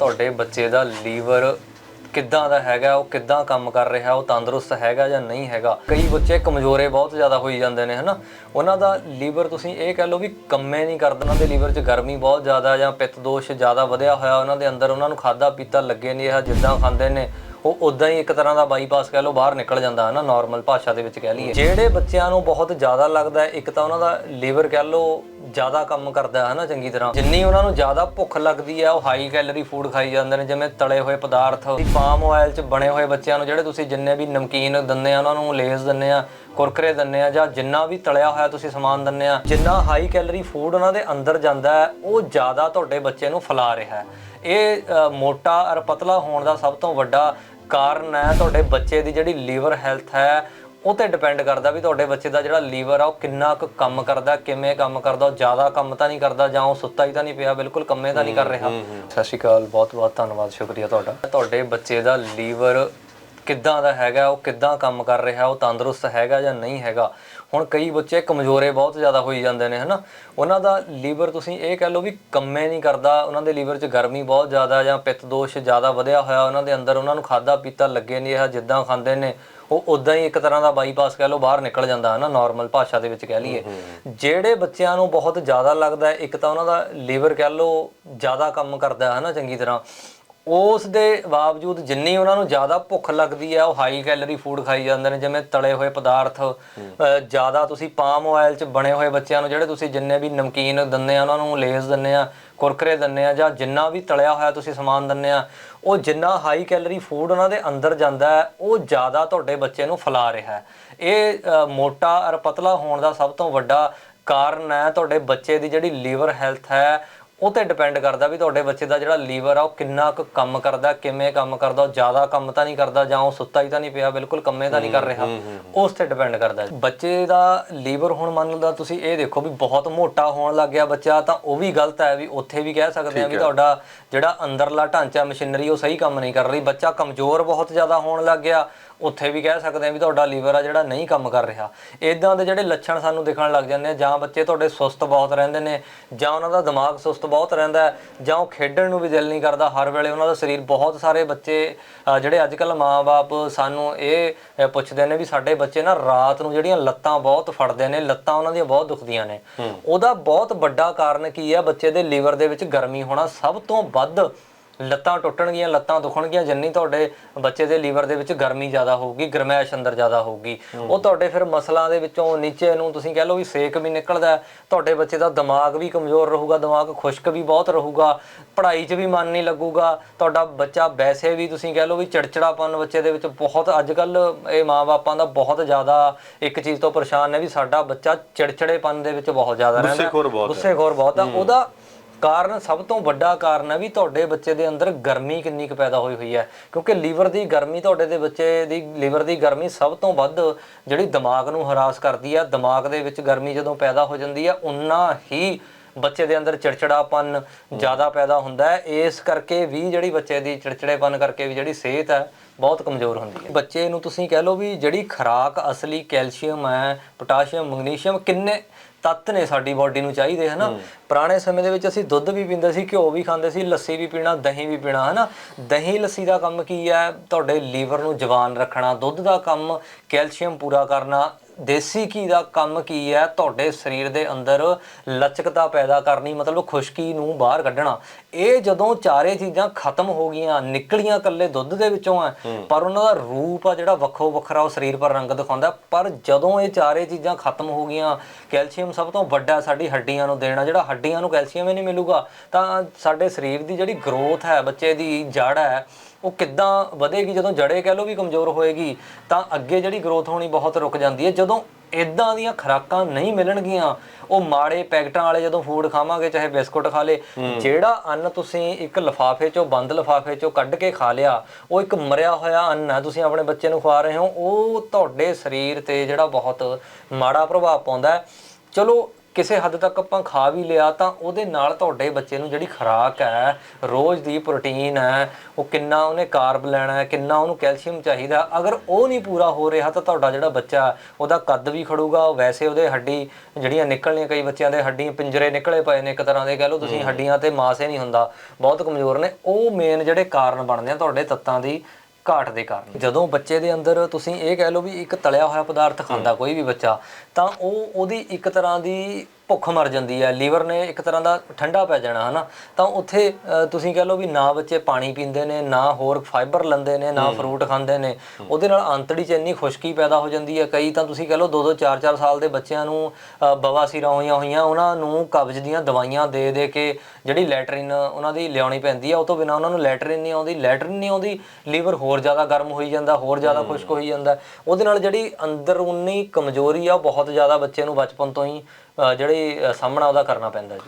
ਤੁਹਾਡੇ ਬੱਚੇ ਦਾ ਲੀਵਰ ਕਿੱਦਾਂ ਦਾ ਹੈਗਾ, ਉਹ ਕਿੱਦਾਂ ਕੰਮ ਕਰ ਰਿਹਾ, ਉਹ ਤੰਦਰੁਸਤ ਹੈਗਾ ਜਾਂ ਨਹੀਂ ਹੈਗਾ? ਕਈ ਬੱਚੇ ਕਮਜ਼ੋਰੇ ਬਹੁਤ ਜ਼ਿਆਦਾ ਹੋਈ ਜਾਂਦੇ ਨੇ, ਹਨਾ? ਉਹਨਾਂ ਦਾ ਲੀਵਰ ਤੁਸੀਂ ਇਹ ਕਹਿ ਲਓ ਵੀ ਕੰਮੇ ਨਹੀਂ ਕਰਦੇ, ਉਹਨਾਂ ਦੇ ਲੀਵਰ 'ਚ ਗਰਮੀ ਬਹੁਤ ਜ਼ਿਆਦਾ ਜਾਂ ਪਿੱਤ ਦੋਸ਼ ਜ਼ਿਆਦਾ ਵਧਿਆ ਹੋਇਆ ਉਹਨਾਂ ਦੇ ਅੰਦਰ, ਉਹਨਾਂ ਨੂੰ ਖਾਦਾ ਪੀਤਾ ਲੱਗੇ ਨਹੀਂ ਰਿਹਾ, ਜਿੱਦਾਂ ਖਾਂਦੇ ਨੇ ਉਹ ਉਦਾਂ ਹੀ ਇੱਕ ਤਰ੍ਹਾਂ ਦਾ ਬਾਈਪਾਸ ਕਹਿ ਲਓ, ਬਾਹਰ ਨਿਕਲ ਜਾਂਦਾ ਹੈ ਨਾ ਨਾਰਮਲ ਭਾਸ਼ਾ ਦੇ ਵਿੱਚ ਕਹਿ ਲਈਏ। ਜਿਹੜੇ ਬੱਚਿਆਂ ਨੂੰ ਬਹੁਤ ਜ਼ਿਆਦਾ ਲੱਗਦਾ ਹੈ, ਇੱਕ ਤਾਂ ਉਹਨਾਂ ਦਾ ਲੀਵਰ ਕਹਿ ਲਓ, ਜ਼ਿਆਦਾ ਕੰਮ ਕਰਦਾ ਹੈ ਨਾ ਚੰਗੀ ਤਰ੍ਹਾਂ। ਜਿੰਨੀ ਉਹਨਾਂ ਨੂੰ ਜ਼ਿਆਦਾ ਭੁੱਖ ਲੱਗਦੀ ਹੈ, ਉਹ ਹਾਈ ਕੈਲਰੀ ਫੂਡ ਖਾਈ ਜਾਂਦੇ ਨੇ, ਜਿਵੇਂ ਤਲੇ ਹੋਏ ਪਦਾਰਥ ਪਾਮ ਆਇਲ 'ਚ ਬਣੇ ਹੋਏ ਬੱਚਿਆਂ ਨੂੰ, ਜਿਹੜੇ ਤੁਸੀਂ ਜਿੰਨੇ ਵੀ ਨਮਕੀਨ ਦਿੰਦੇ ਆ, ਉਹਨਾਂ ਨੂੰ ਲੇਜ਼ ਦਿੰਦੇ ਆ, ਕੁਰਕਰੇ ਦਿੰਦੇ ਆ, ਜਾਂ ਜਿੰਨਾ ਵੀ ਤਲਿਆ ਹੋਇਆ ਤੁਸੀਂ ਸਮਾਨ ਦਿੰਦੇ ਆ, ਜਿੰਨਾ ਹਾਈ ਕੈਲਰੀ ਫੂਡ ਉਹਨਾਂ ਦੇ ਅੰਦਰ ਜਾਂਦਾ ਹੈ, ਉਹ ਜ਼ਿਆਦਾ ਤੁਹਾਡੇ ਬੱਚੇ ਨੂੰ ਫੈਲਾ ਰਿਹਾ ਹੈ। ਇਹ ਮੋਟਾ ਔਰ ਪਤਲਾ ਹੋਣ ਦਾ ਸਭ ਤੋਂ ਵੱਡਾ ਕਾਰਨ ਹੈ ਤੁਹਾਡੇ ਬੱਚੇ ਦੀ ਜਿਹੜੀ ਲੀਵਰ ਹੈਲਥ ਹੈ ਉਹ ਤੇ ਡਿਪੈਂਡ ਕਰਦਾ ਵੀ ਤੁਹਾਡੇ ਬੱਚੇ ਦਾ ਜਿਹੜਾ ਲੀਵਰ ਆ ਉਹ ਕਿੰਨਾ ਕੁ ਕੰਮ ਕਰਦਾ ਕਿਵੇਂ ਕੰਮ ਕਰਦਾ ਉਹ ਜ਼ਿਆਦਾ ਕੰਮ ਤਾਂ ਨਹੀਂ ਕਰਦਾ ਜਾਂ ਉਹ ਸੁੱਤਾ ਹੀ ਤਾਂ ਨਹੀਂ ਪਿਆ ਬਿਲਕੁਲ ਕੰਮੇ ਤਾਂ ਨਹੀਂ ਕਰ ਰਿਹਾ। ਸਤਿ ਸ਼੍ਰੀ ਅਕਾਲ ਬਹੁਤ ਬਹੁਤ ਧੰਨਵਾਦ ਸ਼ੁਕਰੀਆ ਤੁਹਾਡਾ। ਤੁਹਾਡੇ ਬੱਚੇ ਦਾ ਲੀਵਰ ਕਿੱਦਾਂ ਦਾ ਹੈਗਾ, ਉਹ ਕਿੱਦਾਂ ਕੰਮ ਕਰ ਰਿਹਾ, ਉਹ ਤੰਦਰੁਸਤ ਹੈਗਾ ਜਾਂ ਨਹੀਂ ਹੈਗਾ। ਹੁਣ ਕਈ ਬੱਚੇ ਕਮਜ਼ੋਰੇ ਬਹੁਤ ਜ਼ਿਆਦਾ ਹੋਈ ਜਾਂਦੇ ਨੇ, ਹਨਾ? ਉਹਨਾਂ ਦਾ ਲੀਵਰ ਤੁਸੀਂ ਇਹ ਕਹਿ ਲਓ ਵੀ ਕੰਮੇ ਨਹੀਂ ਕਰਦਾ, ਉਹਨਾਂ ਦੇ ਲੀਵਰ 'ਚ ਗਰਮੀ ਬਹੁਤ ਜ਼ਿਆਦਾ ਜਾਂ ਪਿੱਤ ਦੋਸ਼ ਜ਼ਿਆਦਾ ਵਧਿਆ ਹੋਇਆ, ਉਹਨਾਂ ਦੇ ਅੰਦਰ ਉਹਨਾਂ ਨੂੰ ਖਾਦਾ ਪੀਤਾ ਲੱਗੇ ਨਹੀਂ ਰਿਹਾ, ਜਿੱਦਾਂ ਖਾਂਦੇ ਨੇ, ਉਹ ਉਦਾਂ ਹੀ ਇੱਕ ਤਰ੍ਹਾਂ ਦਾ ਬਾਈਪਾਸ ਕਹਿ ਲਓ ਬਾਹਰ ਨਿਕਲ ਜਾਂਦਾ ਹੈ ਨਾ ਨਾਰਮਲ ਭਾਸ਼ਾ ਦੇ ਵਿੱਚ ਕਹਿ ਲਈਏ। ਜਿਹੜੇ ਬੱਚਿਆਂ ਨੂੰ ਬਹੁਤ ਜ਼ਿਆਦਾ ਲੱਗਦਾ ਇੱਕ ਤਾਂ ਉਹਨਾਂ ਦਾ ਲੀਵਰ ਕਹਿ ਲਓ ਜ਼ਿਆਦਾ ਕੰਮ ਕਰਦਾ ਹੈ ਨਾ ਚੰਗੀ ਤਰ੍ਹਾਂ। ਉਸ ਦੇ ਬਾਵਜੂਦ ਜਿੰਨੀ ਉਹਨਾਂ ਨੂੰ ਜ਼ਿਆਦਾ ਭੁੱਖ ਲੱਗਦੀ ਹੈ, ਉਹ ਹਾਈ ਕੈਲਰੀ ਫੂਡ ਖਾਈ ਜਾਂਦੇ ਨੇ, ਜਿਵੇਂ ਤਲੇ ਹੋਏ ਪਦਾਰਥ ਜ਼ਿਆਦਾ ਤੁਸੀਂ ਪਾਮ ਆਇਲ 'ਚ ਬਣੇ ਹੋਏ ਬੱਚਿਆਂ ਨੂੰ ਜਿਹੜੇ ਤੁਸੀਂ ਜਿੰਨੇ ਵੀ ਨਮਕੀਨ ਦਿੰਦੇ ਆ, ਉਹਨਾਂ ਨੂੰ ਲੇਜ਼ ਦਿੰਦੇ ਆ, ਕੁਰਕਰੇ ਦਿੰਦੇ ਆ, ਜਾਂ ਜਿੰਨਾ ਵੀ ਤਲਿਆ ਹੋਇਆ ਤੁਸੀਂ ਸਮਾਨ ਦਿੰਦੇ ਆ, ਉਹ ਜਿੰਨਾ ਹਾਈ ਕੈਲਰੀ ਫੂਡ ਉਹਨਾਂ ਦੇ ਅੰਦਰ ਜਾਂਦਾ ਹੈ, ਉਹ ਜ਼ਿਆਦਾ ਤੁਹਾਡੇ ਬੱਚੇ ਨੂੰ ਫੈਲਾ ਰਿਹਾ ਹੈ। ਇਹ ਮੋਟਾ ਔਰ ਪਤਲਾ ਹੋਣ ਦਾ ਸਭ ਤੋਂ ਵੱਡਾ ਕਾਰਨ ਹੈ, ਤੁਹਾਡੇ ਬੱਚੇ ਦੀ ਜਿਹੜੀ ਲੀਵਰ ਹੈਲਥ ਹੈ ਉਹ ਤੇ ਡਿਪੈਂਡ ਕਰਦਾ ਵੀ ਤੁਹਾਡੇ ਬੱਚੇ ਦਾ ਜਿਹੜਾ ਲੀਵਰ ਆ ਉਹ ਕਿੰਨਾ ਕੁ ਕੰਮ ਕਰਦਾ ਕਿਵੇਂ ਕੰਮ ਕਰਦਾ ਉਹ ਜ਼ਿਆਦਾ ਕੰਮ ਤਾਂ ਨਹੀਂ ਕਰਦਾ ਜਾਂ ਉਹ ਸੁੱਤਾ ਹੀ ਤਾਂ ਨਹੀਂ ਪਿਆ ਬਿਲਕੁਲ ਕੰਮੇ ਤਾਂ ਨਹੀਂ ਕਰ ਰਿਹਾ। ਉਸ ਤੇ ਡਿਪੈਂਡ ਕਰਦਾ। ਬੱਚੇ ਦਾ ਲੀਵਰ ਹੁਣ ਮੰਨ ਲਓ ਤੁਸੀਂ ਇਹ ਦੇਖੋ ਵੀ ਬਹੁਤ ਮੋਟਾ ਹੋਣ ਲੱਗ ਗਿਆ ਬੱਚਾ ਤਾਂ ਉਹ ਵੀ ਗਲਤ ਹੈ ਵੀ ਉੱਥੇ ਵੀ ਕਹਿ ਸਕਦੇ ਆ ਵੀ ਤੁਹਾਡਾ ਜਿਹੜਾ ਅੰਦਰਲਾ ਢਾਂਚਾ ਮਸ਼ੀਨਰੀ ਉਹ ਸਹੀ ਕੰਮ ਨਹੀਂ ਕਰ ਰਹੀ। ਬੱਚਾ ਕਮਜ਼ੋਰ ਬਹੁਤ ਜ਼ਿਆਦਾ ਹੋਣ ਲੱਗ ਗਿਆ। ਉੱਥੇ ਵੀ ਕਹਿ ਸਕਦੇ ਆ ਵੀ ਤੁਹਾਡਾ ਲੀਵਰ ਆ ਜਿਹੜਾ ਨਹੀਂ ਕੰਮ ਕਰ ਰਿਹਾ। ਇਦਾਂ ਦੇ ਜਿਹੜੇ ਲੱਛਣ ਸਾਨੂੰ ਦਿਖਣ ਲੱਗ ਜਾਂਦੇ ਆ ਜਾਂ ਬੱਚੇ ਤੁਹਾਡੇ ਸੁਸਤ ਬਹੁਤ ਰਹਿੰਦੇ ਨੇ ਜਾਂ ਉਹਨਾਂ ਦਾ ਦਿਮਾਗ ਸੁਸਤ ਬਹੁਤ ਰਹਿੰਦਾ ਜਾਂ ਉਹ ਖੇਡਣ ਨੂੰ ਵੀ ਦਿਲ ਨਹੀਂ ਕਰਦਾ ਹਰ ਵੇਲੇ ਉਹਨਾਂ ਦਾ ਸਰੀਰ ਬਹੁਤ ਸਾਰੇ ਬੱਚੇ ਜਿਹੜੇ ਅੱਜ ਕੱਲ ਮਾਪੇ ਸਾਨੂੰ ਇਹ ਪੁੱਛਦੇ ਨੇ ਵੀ ਸਾਡੇ ਬੱਚੇ ਨਾ ਰਾਤ ਨੂੰ ਜਿਹੜੀਆਂ ਲੱਤਾਂ ਬਹੁਤ ਫੜਦੇ ਨੇ ਲੱਤਾਂ ਉਹਨਾਂ ਦੀਆਂ ਬਹੁਤ ਦੁਖਦੀਆਂ ਨੇ। ਉਹਦਾ ਬਹੁਤ ਵੱਡਾ ਕਾਰਨ ਕੀ ਹੈ ਬੱਚੇ ਦੇ ਲੀਵਰ ਦੇ ਵਿੱਚ ਗਰਮੀ ਹੋਣਾ ਸਭ ਤੋਂ ਵੱਧ ਲੱਤਾਂ ਟੁੱਟਣਗੀਆਂ ਲੱਤਾਂ ਦੁਖਣਗੀਆਂ ਜਿੰਨੀ ਤੁਹਾਡੇ ਬੱਚੇ ਦੇ ਲੀਵਰ ਦੇ ਵਿੱਚ ਗਰਮੀ ਜ਼ਿਆਦਾ ਹੋਊਗੀ ਗਰਮੈਸ਼ ਅੰਦਰ ਜ਼ਿਆਦਾ ਹੋਊਗੀ। ਉਹ ਤੁਹਾਡੇ ਫਿਰ ਮਸਲਾਂ ਦੇ ਵਿੱਚੋਂ ਨੀਚੇ ਨੂੰ ਤੁਸੀਂ ਕਹਿ ਲਓ ਵੀ ਸੇਕ ਵੀ ਨਿਕਲਦਾ ਹੈ, ਤੁਹਾਡੇ ਬੱਚੇ ਦਾ ਦਿਮਾਗ ਵੀ ਕਮਜ਼ੋਰ ਰਹੂਗਾ ਦਿਮਾਗ ਖੁਸ਼ਕ ਵੀ ਬਹੁਤ ਰਹੂਗਾ ਪੜ੍ਹਾਈ 'ਚ ਵੀ ਮਨ ਨਹੀਂ ਲੱਗੂਗਾ। ਤੁਹਾਡਾ ਬੱਚਾ ਵੈਸੇ ਵੀ ਤੁਸੀਂ ਕਹਿ ਲਓ ਵੀ ਚਿੜਚਿੜਾਪਨ ਬੱਚੇ ਦੇ ਵਿੱਚ ਬਹੁਤ ਅੱਜ ਕੱਲ ਇਹ ਮਾਪਿਆਂ ਦਾ ਬਹੁਤ ਜ਼ਿਆਦਾ ਇੱਕ ਚੀਜ਼ ਤੋਂ ਪਰੇਸ਼ਾਨ ਨੇ ਵੀ ਸਾਡਾ ਬੱਚਾ ਚਿੜਚਿੜੇਪਨ ਦੇ ਵਿੱਚ ਬਹੁਤ ਜ਼ਿਆਦਾ ਰਹਿੰਦਾ ਗੁੱਸੇਖੋਰ ਬਹੁਤ ਹੈ। ਗੁੱਸੇਖੋਰ ਬਹੁਤ ਆ ਉਹਦਾ ਕਾਰਨ ਸਭ ਤੋਂ ਵੱਡਾ ਕਾਰਨ ਹੈ ਵੀ ਤੁਹਾਡੇ ਬੱਚੇ ਦੇ ਅੰਦਰ ਗਰਮੀ ਕਿੰਨੀ ਕੁ ਪੈਦਾ ਹੋਈ ਹੋਈ ਹੈ, ਕਿਉਂਕਿ ਲੀਵਰ ਦੀ ਗਰਮੀ ਤੁਹਾਡੇ ਦੇ ਬੱਚੇ ਦੀ, ਲੀਵਰ ਦੀ ਗਰਮੀ ਸਭ ਤੋਂ ਵੱਧ ਜਿਹੜੀ ਦਿਮਾਗ ਨੂੰ ਹਰਾਸ ਕਰਦੀ ਹੈ, ਦਿਮਾਗ ਦੇ ਵਿੱਚ ਗਰਮੀ ਜਦੋਂ ਪੈਦਾ ਹੋ ਜਾਂਦੀ ਹੈ, ਉਨਾ ਹੀ ਬੱਚੇ ਦੇ ਅੰਦਰ ਚਿੜਚਿੜਾਪਨ ਜ਼ਿਆਦਾ ਪੈਦਾ ਹੁੰਦਾ ਹੈ। ਇਸ ਕਰਕੇ ਵੀ ਜਿਹੜੀ ਬੱਚੇ ਦੀ ਚਿੜਚਿੜੇਪਨ ਕਰਕੇ ਵੀ ਜਿਹੜੀ ਸਿਹਤ ਹੈ ਬਹੁਤ ਕਮਜ਼ੋਰ ਹੁੰਦੀ ਹੈ। ਬੱਚੇ ਨੂੰ ਤੁਸੀਂ ਕਹਿ ਲਓ ਵੀ ਜਿਹੜੀ ਖੁਰਾਕ ਅਸਲੀ ਕੈਲਸ਼ੀਅਮ ਹੈ ਪੋਟਾਸ਼ੀਅਮ ਮੈਗਨੀਸ਼ੀਅਮ ਕਿੰਨੇ ਤੱਤ ਨੇ ਸਾਡੀ ਬਾਡੀ ਨੂੰ ਚਾਹੀਦੇ ਹਨਾ? ਪੁਰਾਣੇ ਸਮੇਂ ਦੇ ਵਿੱਚ ਅਸੀਂ ਦੁੱਧ ਵੀ ਪੀਂਦੇ ਸੀ ਘਿਓ ਵੀ ਖਾਂਦੇ ਸੀ ਲੱਸੀ ਵੀ ਪੀਣਾ ਦਹੀਂ ਵੀ ਪੀਣਾ ਹਨਾ? ਦਹੀਂ ਲੱਸੀ ਦਾ ਕੰਮ ਕੀ ਹੈ? ਤੁਹਾਡੇ ਲੀਵਰ ਨੂੰ ਜਵਾਨ ਰੱਖਣਾ ਦੁੱਧ ਦਾ ਕੰਮ ਕੈਲਸ਼ੀਅਮ ਪੂਰਾ ਕਰਨਾ ਦੇਸੀ ਘੀ ਦਾ ਕੰਮ ਕੀ ਹੈ? ਤੁਹਾਡੇ ਸਰੀਰ ਦੇ ਅੰਦਰ ਲਚਕਤਾ ਪੈਦਾ ਕਰਨੀ ਮਤਲਬ ਖੁਸ਼ਕੀ ਨੂੰ ਬਾਹਰ ਕੱਢਣਾ। ਇਹ ਜਦੋਂ ਚਾਰੇ ਚੀਜ਼ਾਂ ਖਤਮ ਹੋ ਗਈਆਂ ਨਿਕਲੀਆਂ ਇਕੱਲੇ ਦੁੱਧ ਦੇ ਵਿੱਚੋਂ ਆ ਪਰ ਉਹਨਾਂ ਦਾ ਰੂਪ ਆ ਜਿਹੜਾ ਵੱਖੋ ਵੱਖਰਾ ਉਹ ਸਰੀਰ ਪਰ ਰੰਗ ਦਿਖਾਉਂਦਾ ਪਰ ਜਦੋਂ ਇਹ ਚਾਰੇ ਚੀਜ਼ਾਂ ਖਤਮ ਹੋ ਗਈਆਂ ਕੈਲਸ਼ੀਅਮ ਸਭ ਤੋਂ ਵੱਡਾ ਸਾਡੀ ਹੱਡੀਆਂ ਨੂੰ ਦੇਣਾ ਜਿਹੜਾ ਹੱਡੀਆਂ ਨੂੰ ਕੈਲਸ਼ੀਅਮ ਹੀ ਨਹੀਂ ਮਿਲੂਗਾ ਤਾਂ ਸਾਡੇ ਸਰੀਰ ਦੀ ਜਿਹੜੀ ਗਰੋਥ ਹੈ ਬੱਚੇ ਦੀ ਜੜ ਹੈ ਉਹ ਕਿੱਦਾਂ ਵਧੇਗੀ ਜਦੋਂ ਜੜੇ ਕਹਿ ਲਓ ਵੀ ਕਮਜ਼ੋਰ ਹੋਏਗੀ ਤਾਂ ਅੱਗੇ ਜਿਹੜੀ ਗਰੋਥ ਹੋਣੀ ਬਹੁਤ ਰੁਕ ਜਾਂਦੀ ਹੈ। ਜਦੋਂ ਇਦਾਂ ਦੀਆਂ ਖੁਰਾਕਾਂ ਨਹੀਂ ਮਿਲਣਗੀਆਂ ਉਹ ਮਾੜੇ ਪੈਕਟਾਂ ਵਾਲੇ ਜਦੋਂ ਫੂਡ ਖਾਵਾਂਗੇ ਚਾਹੇ ਬਿਸਕੁਟ ਖਾ ਲੇ ਜਿਹੜਾ ਅੰਨ ਤੁਸੀਂ ਇੱਕ ਲਫਾਫੇ ਚੋਂ ਬੰਦ ਲਫਾਫੇ ਚੋਂ ਕੱਢ ਕੇ ਖਾ ਲਿਆ ਉਹ ਇੱਕ ਮਰਿਆ ਹੋਇਆ ਅੰਨ ਹੈ ਤੁਸੀਂ ਆਪਣੇ ਬੱਚੇ ਨੂੰ ਖਵਾ ਰਹੇ ਹੋ ਉਹ ਤੁਹਾਡੇ ਸਰੀਰ ਤੇ ਜਿਹੜਾ ਬਹੁਤ ਮਾੜਾ ਪ੍ਰਭਾਵ ਪਾਉਂਦਾ ਹੈ। ਚਲੋ ਕਿਸੇ ਹੱਦ ਤੱਕ ਆਪਾਂ ਖਾ ਵੀ ਲਿਆ ਤਾਂ ਉਹਦੇ ਨਾਲ ਤੁਹਾਡੇ ਬੱਚੇ ਨੂੰ ਜਿਹੜੀ ਖੁਰਾਕ ਹੈ ਰੋਜ਼ ਦੀ ਪ੍ਰੋਟੀਨ ਹੈ ਉਹ ਕਿੰਨਾ ਉਹਨੇ ਕਾਰਬ ਲੈਣਾ ਹੈ ਕਿੰਨਾ ਉਹਨੂੰ ਕੈਲਸ਼ੀਅਮ ਚਾਹੀਦਾ ਅਗਰ ਉਹ ਨਹੀਂ ਪੂਰਾ ਹੋ ਰਿਹਾ ਤਾਂ ਤੁਹਾਡਾ ਜਿਹੜਾ ਬੱਚਾ ਉਹਦਾ ਕੱਦ ਵੀ ਖੜੂਗਾ ਉਹ ਵੈਸੇ ਉਹਦੇ ਹੱਡੀ ਜਿਹੜੀਆਂ ਨਿਕਲਣੀਆਂ ਕਈ ਬੱਚਿਆਂ ਦੇ ਹੱਡੀ ਪਿੰਜਰੇ ਨਿਕਲੇ ਪਏ ਨੇ ਇੱਕ ਤਰ੍ਹਾਂ ਦੇ ਕਹਿ ਲਓ ਤੁਸੀਂ ਹੱਡੀਆਂ ਤੇ ਮਾਸ ਹੀ ਨਹੀਂ ਹੁੰਦਾ ਬਹੁਤ ਕਮਜ਼ੋਰ ਨੇ ਉਹ ਮੇਨ ਜਿਹੜੇ ਕਾਰਨ ਬਣਦੇ ਆ ਤੁਹਾਡੇ ਤੱਤਾਂ ਦੀ ਘਾਟ ਦੇ ਕਾਰਨ। ਜਦੋਂ ਬੱਚੇ ਦੇ ਅੰਦਰ ਤੁਸੀਂ ਇਹ ਕਹਿ ਲਓ ਵੀ ਇੱਕ ਤਲਿਆ ਹੋਇਆ ਪਦਾਰਥ ਖਾਂਦਾ ਕੋਈ ਵੀ ਬੱਚਾ ਤਾਂ ਉਹ ਉਹਦੀ ਇੱਕ ਤਰ੍ਹਾਂ ਦੀ ਭੁੱਖ ਮਰ ਜਾਂਦੀ ਹੈ ਲੀਵਰ ਨੇ ਇੱਕ ਤਰ੍ਹਾਂ ਦਾ ਠੰਡਾ ਪੈ ਜਾਣਾ ਹਨਾ? ਤਾਂ ਉੱਥੇ ਤੁਸੀਂ ਕਹਿ ਲਓ ਵੀ ਨਾ ਬੱਚੇ ਪਾਣੀ ਪੀਂਦੇ ਨੇ ਨਾ ਹੋਰ ਫਾਈਬਰ ਲੈਂਦੇ ਨੇ ਨਾ ਫਰੂਟ ਖਾਂਦੇ ਨੇ ਉਹਦੇ ਨਾਲ ਆਂਤੜੀ 'ਚ ਇੰਨੀ ਖੁਸ਼ਕੀ ਪੈਦਾ ਹੋ ਜਾਂਦੀ ਹੈ ਕਈ ਤਾਂ ਤੁਸੀਂ ਕਹਿ ਲਓ 2-2 4-4 ਸਾਲ ਦੇ ਬੱਚਿਆਂ ਨੂੰ ਬਵਾਸੀਰਾਂ ਹੋਈਆਂ ਹੋਈਆਂ ਉਹਨਾਂ ਨੂੰ ਕਬਜ਼ ਦੀਆਂ ਦਵਾਈਆਂ ਦੇ ਦੇ ਕੇ ਜਿਹੜੀ ਲੈਟਰਿਨ ਉਹਨਾਂ ਦੀ ਲਿਆਉਣੀ ਪੈਂਦੀ ਆ ਉਹ ਤੋਂ ਬਿਨਾ ਉਹਨਾਂ ਨੂੰ ਲੈਟਰਿਨ ਨਹੀਂ ਆਉਂਦੀ। ਲੈਟਰਿਨ ਨਹੀਂ ਆਉਂਦੀ ਲੀਵਰ ਹੋਰ ਜ਼ਿਆਦਾ ਗਰਮ ਹੋਈ ਜਾਂਦਾ ਹੋਰ ਜ਼ਿਆਦਾ ਖੁਸ਼ਕ ਹੋਈ ਜਾਂਦਾ। ਉਹਦੇ ਨਾਲ ਜਿਹੜੀ ਅੰਦਰੂਨੀ ਕਮਜ਼ੋਰੀ ਆ ਬਹੁਤ ਜ਼ਿਆਦਾ ਬੱਚੇ ਨੂੰ ਬਚਪਨ ਤੋਂ ਹੀ ਜਿਹੜੀ ਸਾਹਮਣਾ ਉਹਦਾ ਕਰਨਾ ਪੈਂਦਾ ਜੀ।